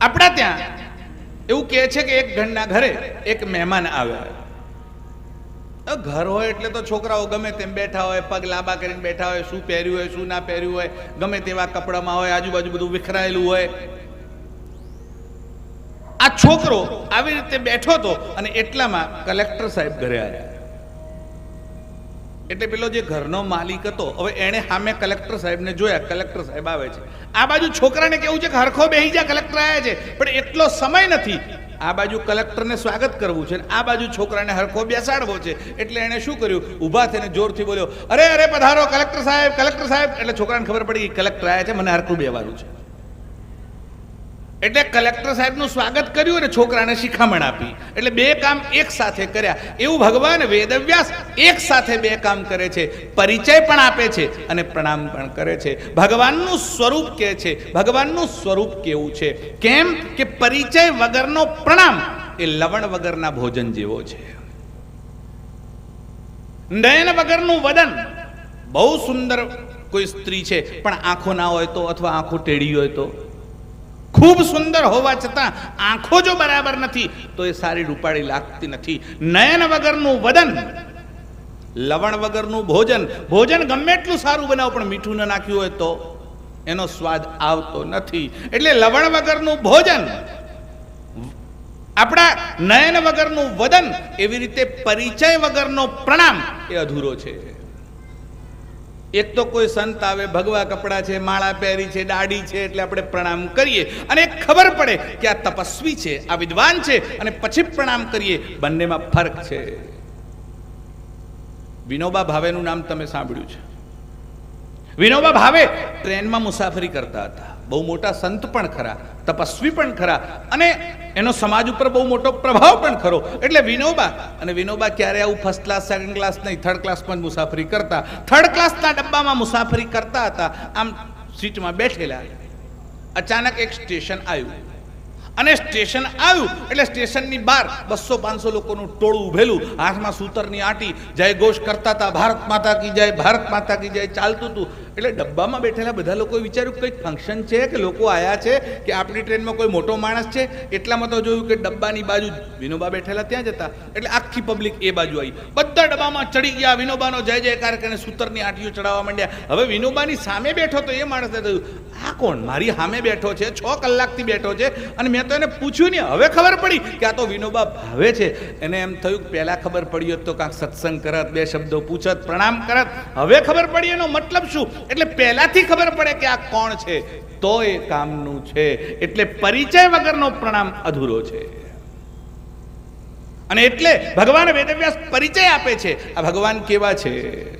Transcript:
આપણા ત્યાં એવું કહે છે કે એક ઘરના ઘરે એક મહેમાન આવ્યા ઘર હોય એટલે તો છોકરાઓ ગમે તેમ બેઠા હોય, પગ લાંબા કરીને બેઠા હોય, શું પહેર્યું હોય, શું ના પહેર્યું હોય, ગમે તેવા કપડામાં હોય, આજુબાજુ બધું વિખરાયેલું હોય. આ છોકરો આવી રીતે બેઠો હતો અને એટલામાં કલેક્ટર સાહેબ ઘરે આવ્યા. એટલે પેલો જે ઘરનો માલિક હતો, હવે એણે સામે કલેક્ટર સાહેબને જોયા, કલેક્ટર સાહેબ આવે છે. આ બાજુ છોકરાને કેવું છે કે હરખો બેહી જા, કલેક્ટર આવ્યા છે. પણ એટલો સમય નથી. આ બાજુ કલેક્ટરને સ્વાગત કરવું છે આ બાજુ છોકરાને હરખો બેસાડવો છે. એટલે એણે શું કર્યું? ઊભા થઈને જોરથી બોલ્યો, અરે અરે, પધારો, કલેક્ટર સાહેબ કલેક્ટર સાહેબ. એટલે છોકરાને ખબર પડી કલેક્ટર આવ્યા છે, મને હરખું બેવાનું છે. એટલે કલેક્ટર સાહેબનું સ્વાગત કર્યું અને છોકરાને શિખામણ આપી. એટલે બે કામ એક સાથે કર્યા. એવું ભગવાન વેદવ્યાસ એક સાથે બે કામ કરે છે. પરિચય પણ આપે છે અને પ્રણામ પણ કરે છે. ભગવાનનું સ્વરૂપ કે છે? ભગવાનનું સ્વરૂપ કેવું છે? કેમ કે પરિચય વગરનો પ્રણામ એ લવણ વગરના ભોજન જેવો છે. નયન વગરનું વદન બહુ સુંદર કોઈ સ્ત્રી છે. પણ આંખો ના હોય તો અથવા આંખો ટેડી હોય તો? ખૂબ સુંદર હોવા છતાં આંખો જો બરાબર નથી, તો એ સારી રૂપાળી લાગતી નથી. નયન વગરનું વદન, લવણ વગરનું ભોજન ભોજન ગમે એટલું સારું બનાવો, પણ મીઠું ન નાખ્યું હોય તો એનો સ્વાદ આવતો નથી. એટલે લવણ વગરનું ભોજન, આપણા નયન વગરનું વદન, એવી રીતે પરિચય વગરનો પ્રણામ એ અધૂરો છે. એક તો કોઈ સંત આવે, ભગવા કપડા છે, માળા પહેરી છે, દાઢી છે, એટલે આપણે પ્રણામ કરીએ. અને ખબર પડે કે આ તપસ્વી છે, આ વિદ્વાન છે, અને પછી પ્રણામ કરીએ. બંનેમાં ફરક છે. વિનોબા ભાવેનું નામ તમે સાંભળ્યું છે. વિનોબા ભાવે ટ્રેનમાં મુસાફરી કરતા હતા. બહુ મોટા સંત પણ ખરા, તપસ્વી પણ ખરા અને એનો સમાજ ઉપર બહુ મોટો પ્રભાવ પણ ખરો. એટલે વિનોબા, અને વિનોબા ક્યારે આવું ફર્સ્ટ ક્લાસ સેકન્ડ ક્લાસ નહીં થર્ડ ક્લાસમાં જ મુસાફરી કરતા. થર્ડ ક્લાસના ડબ્બામાં મુસાફરી કરતા હતા. આમ સીટમાં બેઠેલા. અચાનક એક સ્ટેશન આવ્યું. અને સ્ટેશન આવ્યું એટલે સ્ટેશનની બહાર બસો પાંચસો લોકોનું ટોળું ઉભેલું. હાથમાં સૂતરની આટી, જય ઘોષ કરતા હતા ભારત માતા કી જય, ભારત માતા કી જય ચાલતું હતું. એટલે ડબ્બામાં બેઠેલા બધા લોકોએ વિચાર્યું કંઈક ફંક્શન છે, કે લોકો આવ્યા છે, કે આપણી ટ્રેનમાં કોઈ મોટો માણસ છે, એટલામાં તો જોયું કે ડબ્બાની બાજુ વિનોબા બેઠેલા ત્યાં જતા. એટલે આખી પબ્લિક એ બાજુ આવી. બધા ડબ્બામાં ચડી ગયા, વિનોબાનો જય જયકાર કરીને સૂતરની આટીઓ ચડાવવા માંડ્યા. હવે વિનોબાની સામે બેઠો તો એ માણસે થયું આ કોણ? મારી સામે બેઠો છે, છ કલાકથી બેઠો છે. અને મેં તો એને પૂછ્યું નહીં, હવે ખબર પડી કે આ તો વિનોબા ભાવે છે. એને એમ થયું કે પહેલાં ખબર પડી હોત તો કાંક સત્સંગ કરત, બે શબ્દો પૂછત, પ્રણામ કરત. હવે ખબર પડી એનો મતલબ શું? એટલે પહેલાથી ખબર પડે કે આ કોણ છે. તો એ કામનું છે. એટલે પરિચય વગરનો પ્રણામ અધૂરો છે. અને એટલે ભગવાન વેદવ્યાસ પરિચય આપે છે. આ ભગવાન કેવા છે?